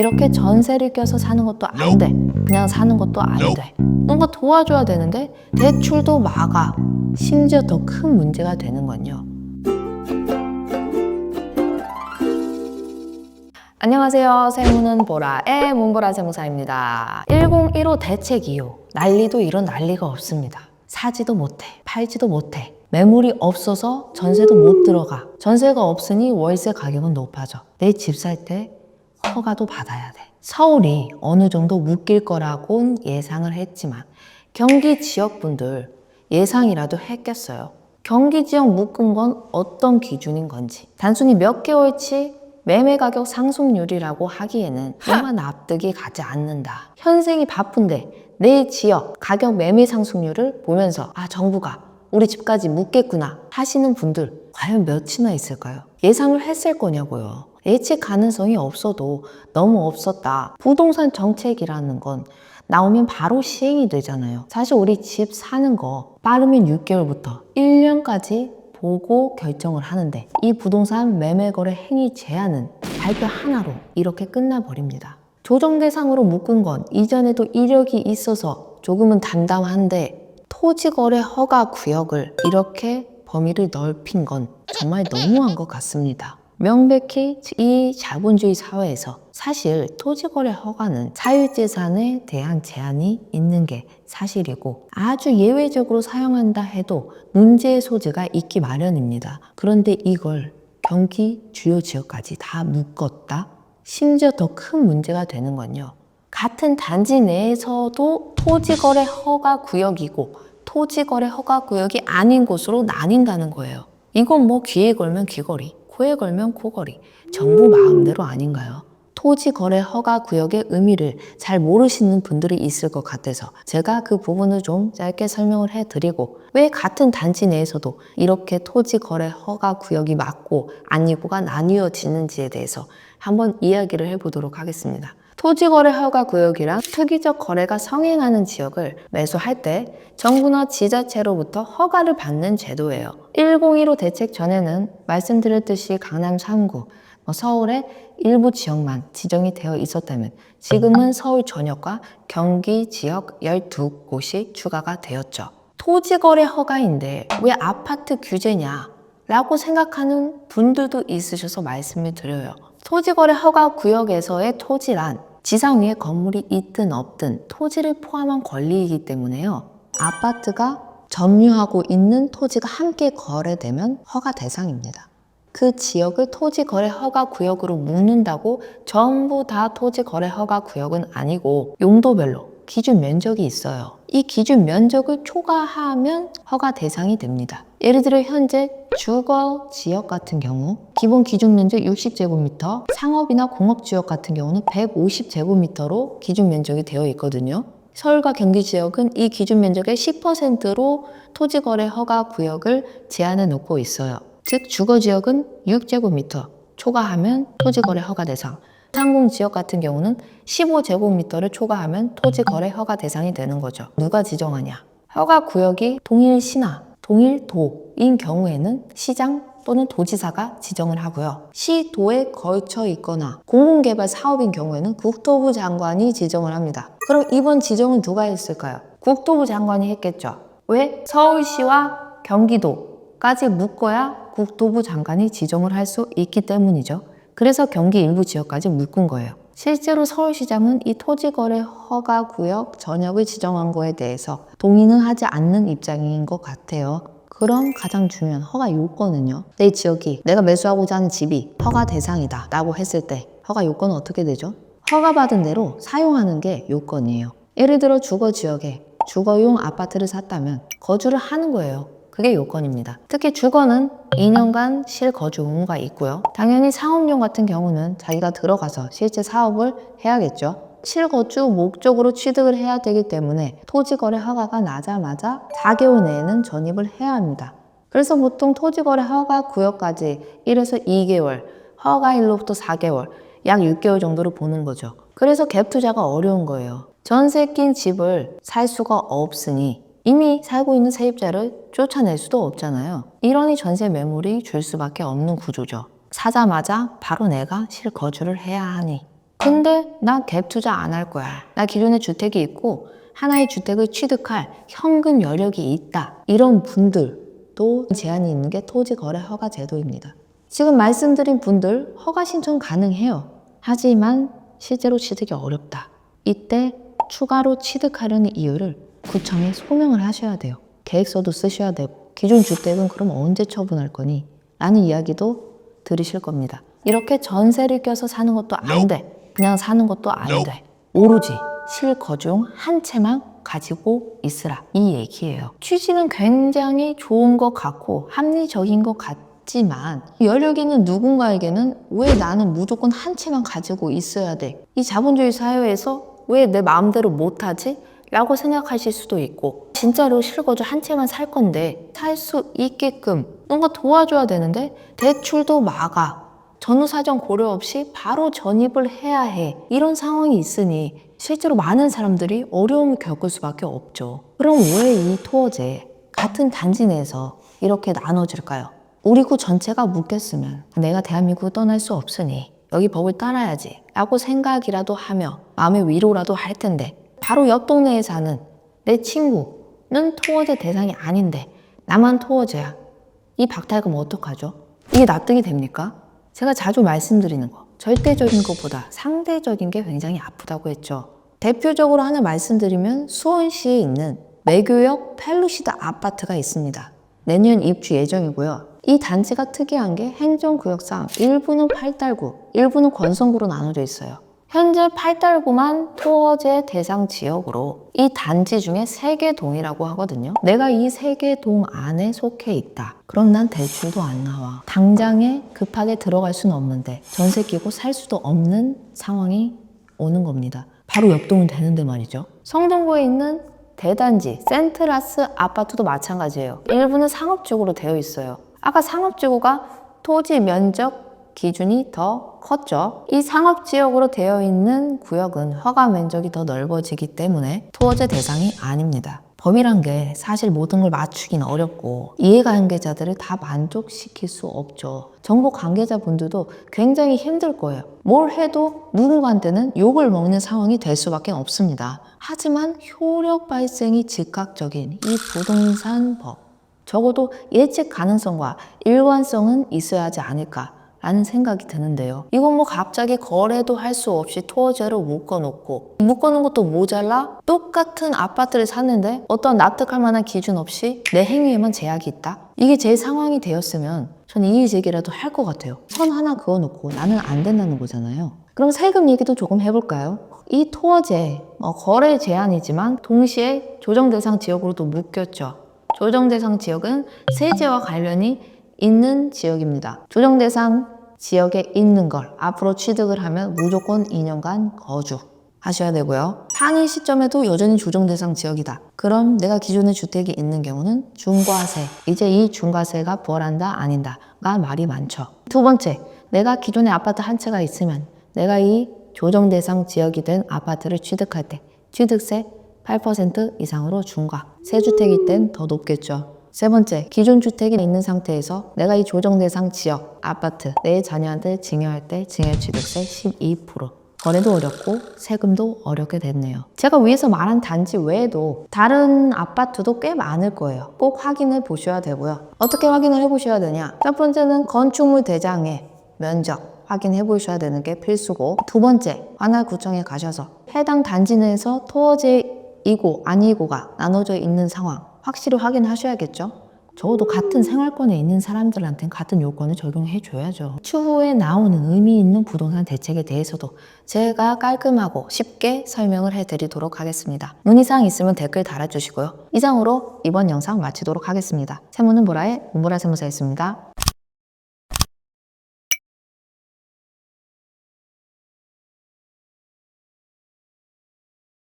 이렇게 전세를 껴서 사는 것도 안 돼. 그냥 사는 것도 안 돼. 뭔가 도와줘야 되는데 대출도 막아. 심지어 더 큰 문제가 되는 건요. 안녕하세요. 세무는 보라의 문보라 세무사입니다. 1015 대책 이후 난리도 이런 난리가 없습니다. 사지도 못해, 팔지도 못해. 매물이 없어서 전세도 못 들어가. 전세가 없으니 월세 가격은 높아져. 내 집 살 때 허가도 받아야 돼. 서울이 어느 정도 묶일 거라곤 예상을 했지만 경기 지역 분들 예상이라도 했겠어요. 경기 지역 묶은 건 어떤 기준인 건지 단순히 몇 개월치 매매 가격 상승률이라고 하기에는 뭔가 납득이 가지 않는다. 현생이 바쁜데 내 지역 가격 매매 상승률을 보면서 아 정부가 우리 집까지 묻겠구나 하시는 분들 과연 몇이나 있을까요? 예상을 했을 거냐고요. 예측 가능성이 없어도 너무 없었다. 부동산 정책이라는 건 나오면 바로 시행이 되잖아요. 사실 우리 집 사는 거 빠르면 6개월부터 1년까지 보고 결정을 하는데 이 부동산 매매 거래 행위 제한은 발표 하나로 이렇게 끝나버립니다. 조정 대상으로 묶은 건 이전에도 이력이 있어서 조금은 담담한데 토지 거래 허가 구역을 이렇게 범위를 넓힌 건 정말 너무한 것 같습니다. 명백히 이 자본주의 사회에서 사실 토지거래 허가는 사유재산에 대한 제한이 있는 게 사실이고 아주 예외적으로 사용한다 해도 문제의 소지가 있기 마련입니다. 그런데 이걸 경기 주요 지역까지 다 묶었다? 심지어 더 큰 문제가 되는 건요. 같은 단지 내에서도 토지거래 허가 구역이고 토지거래 허가 구역이 아닌 곳으로 나뉜다는 거예요. 이건 뭐 귀에 걸면 귀걸이, 코에 걸면 코걸이. 정부 마음대로 아닌가요? 토지 거래 허가 구역의 의미를 잘 모르시는 분들이 있을 것 같아서 제가 그 부분을 좀 짧게 설명을 해드리고 왜 같은 단지 내에서도 이렇게 토지 거래 허가 구역이 맞고 아니고가 나뉘어지는지에 대해서 한번 이야기를 해보도록 하겠습니다. 토지거래 허가 구역이란 특이적 거래가 성행하는 지역을 매수할 때 정부나 지자체로부터 허가를 받는 제도예요. 1015 대책 전에는 말씀드렸듯이 강남 3구, 뭐 서울의 일부 지역만 지정이 되어 있었다면 지금은 서울 전역과 경기 지역 12곳이 추가가 되었죠. 토지거래 허가인데 왜 아파트 규제냐? 라고 생각하는 분들도 있으셔서 말씀을 드려요. 토지거래 허가 구역에서의 토지란 지상 위에 건물이 있든 없든 토지를 포함한 권리이기 때문에요. 아파트가 점유하고 있는 토지가 함께 거래되면 허가 대상입니다. 그 지역을 토지 거래 허가 구역으로 묶는다고 전부 다 토지 거래 허가 구역은 아니고 용도별로 기준 면적이 있어요. 이 기준 면적을 초과하면 허가 대상이 됩니다. 예를 들어 현재 주거 지역 같은 경우 기본 기준 면적 60제곱미터, 상업이나 공업 지역 같은 경우는 150제곱미터로 기준 면적이 되어 있거든요. 서울과 경기 지역은 이 기준 면적의 10%로 토지 거래 허가 구역을 제한해 놓고 있어요. 즉 주거 지역은 6제곱미터 초과하면 토지 거래 허가 대상. 상공 지역 같은 경우는 15제곱미터를 초과하면 토지 거래 허가 대상이 되는 거죠. 누가 지정하냐? 허가 구역이 동일 시나 동일 도인 경우에는 시장 또는 도지사가 지정을 하고요. 시, 도에 걸쳐 있거나 공공개발 사업인 경우에는 국토부 장관이 지정을 합니다. 그럼 이번 지정은 누가 했을까요? 국토부 장관이 했겠죠. 왜? 서울시와 경기도까지 묶어야 국토부 장관이 지정을 할 수 있기 때문이죠. 그래서 경기 일부 지역까지 묶은 거예요. 실제로 서울시장은 이 토지거래 허가 구역 전역을 지정한 거에 대해서 동의는 하지 않는 입장인 것 같아요. 그럼 가장 중요한 허가 요건은요. 내 지역이 내가 매수하고자 하는 집이 허가 대상이다 라고 했을 때 허가 요건은 어떻게 되죠? 허가받은 대로 사용하는 게 요건이에요. 예를 들어 주거 지역에 주거용 아파트를 샀다면 거주를 하는 거예요. 그게 요건입니다. 특히 주거는 2년간 실거주 의무가 있고요. 당연히 상업용 같은 경우는 자기가 들어가서 실제 사업을 해야겠죠. 실거주 목적으로 취득을 해야 되기 때문에 토지거래 허가가 나자마자 4개월 내에는 전입을 해야 합니다. 그래서 보통 토지거래 허가 구역까지 1에서 2개월, 허가일로부터 4개월, 약 6개월 정도를 보는 거죠. 그래서 갭 투자가 어려운 거예요. 전세 낀 집을 살 수가 없으니 이미 살고 있는 세입자를 쫓아낼 수도 없잖아요. 이러니 전세 매물이 줄 수밖에 없는 구조죠. 사자마자 바로 내가 실거주를 해야 하니 근데 나 갭 투자 안 할 거야. 나 기존에 주택이 있고 하나의 주택을 취득할 현금 여력이 있다. 이런 분들도 제한이 있는 게 토지거래 허가 제도입니다. 지금 말씀드린 분들 허가 신청 가능해요. 하지만 실제로 취득이 어렵다. 이때 추가로 취득하려는 이유를 구청에 소명을 하셔야 돼요. 계획서도 쓰셔야 되고 기존 주택은 그럼 언제 처분할 거니? 라는 이야기도 들으실 겁니다. 이렇게 전세를 껴서 사는 것도 안 돼. 그냥 사는 것도 안 돼. 오로지 실거중 한 채만 가지고 있으라. 이 얘기예요. 취지는 굉장히 좋은 것 같고 합리적인 것 같지만 여력 있는 누군가에게는 왜 나는 무조건 한 채만 가지고 있어야 돼? 이 자본주의 사회에서 왜 내 마음대로 못하지? 라고 생각하실 수도 있고 진짜로 실거주 한 채만 살 건데 살 수 있게끔 뭔가 도와줘야 되는데 대출도 막아. 전후 사정 고려 없이 바로 전입을 해야 해. 이런 상황이 있으니 실제로 많은 사람들이 어려움을 겪을 수밖에 없죠. 그럼 왜 이 토어제 같은 단지 내에서 이렇게 나눠질까요? 우리 구 전체가 묶였으면 내가 대한민국을 떠날 수 없으니 여기 법을 따라야지 라고 생각이라도 하며 마음의 위로라도 할 텐데 바로 옆 동네에 사는 내 친구는 토어제 대상이 아닌데 나만 토어제야. 이 박탈금 어떡하죠? 이게 납득이 됩니까? 제가 자주 말씀드리는 거 절대적인 것보다 상대적인 게 굉장히 아프다고 했죠. 대표적으로 하나 말씀드리면 수원시에 있는 매교역 펠루시드 아파트가 있습니다. 내년 입주 예정이고요. 이 단지가 특이한 게 행정구역상 일부는 팔달구, 일부는 권성구로 나눠져 있어요. 현재 팔달구만 토어제 대상 지역으로 이 단지 중에 세 개 동이라고 하거든요. 내가 이 세 개 동 안에 속해 있다. 그럼 난 대출도 안 나와. 당장에 급하게 들어갈 수는 없는데 전세 끼고 살 수도 없는 상황이 오는 겁니다. 바로 옆 동은 되는데 말이죠. 성동구에 있는 대단지 센트라스 아파트도 마찬가지예요. 일부는 상업지구로 되어 있어요. 아까 상업지구가 토지 면적 기준이 더 컸죠. 이 상업 지역으로 되어 있는 구역은 허가 면적이 더 넓어지기 때문에 토어제 대상이 아닙니다. 법이란 게 사실 모든 걸 맞추긴 어렵고 이해관계자들을 다 만족시킬 수 없죠. 정보 관계자분들도 굉장히 힘들 거예요. 뭘 해도 누군가한테는 욕을 먹는 상황이 될 수밖에 없습니다. 하지만 효력 발생이 즉각적인 이 부동산 법 적어도 예측 가능성과 일관성은 있어야 하지 않을까 라는 생각이 드는데요. 이건 뭐 갑자기 거래도 할 수 없이 토어제로 묶어놓고 묶어놓은 것도 모자라 똑같은 아파트를 샀는데 어떤 납득할 만한 기준 없이 내 행위에만 제약이 있다? 이게 제 상황이 되었으면 전 이의제기라도 할 것 같아요. 선 하나 그어놓고 나는 안 된다는 거잖아요. 그럼 세금 얘기도 조금 해볼까요? 이 토어제, 어, 거래 제한이지만 동시에 조정 대상 지역으로도 묶였죠. 조정 대상 지역은 세제와 관련이 있는 지역입니다. 조정 대상 지역에 있는 걸 앞으로 취득을 하면 무조건 2년간 거주 하셔야 되고요. 판의 시점에도 여전히 조정 대상 지역이다. 그럼 내가 기존에 주택이 있는 경우는 중과세. 이제 이 중과세가 부활한다 아닌다가 말이 많죠. 두 번째, 내가 기존에 아파트 한 채가 있으면 내가 이 조정 대상 지역이 된 아파트를 취득할 때 취득세 8% 이상으로 중과. 세 주택일 땐 더 높겠죠. 세 번째, 기존 주택이 있는 상태에서 내가 이 조정 대상 지역, 아파트, 내 자녀한테 증여할 때 증여 취득세 12%. 거래도 어렵고 세금도 어렵게 됐네요. 제가 위에서 말한 단지 외에도 다른 아파트도 꽤 많을 거예요. 꼭 확인해 보셔야 되고요. 어떻게 확인을 해 보셔야 되냐? 첫 번째는 건축물 대장의 면적 확인해 보셔야 되는 게 필수고 두 번째, 관할구청에 가셔서 해당 단지 내에서 토어제이고 아니고가 나눠져 있는 상황 확실히 확인하셔야겠죠. 적어도 같은 생활권에 있는 사람들한테는 같은 요건을 적용해 줘야죠. 추후에 나오는 의미 있는 부동산 대책에 대해서도 제가 깔끔하고 쉽게 설명을 해 드리도록 하겠습니다. 문의사항 있으면 댓글 달아주시고요. 이상으로 이번 영상 마치도록 하겠습니다. 세무는 보라의 문보라 세무사였습니다.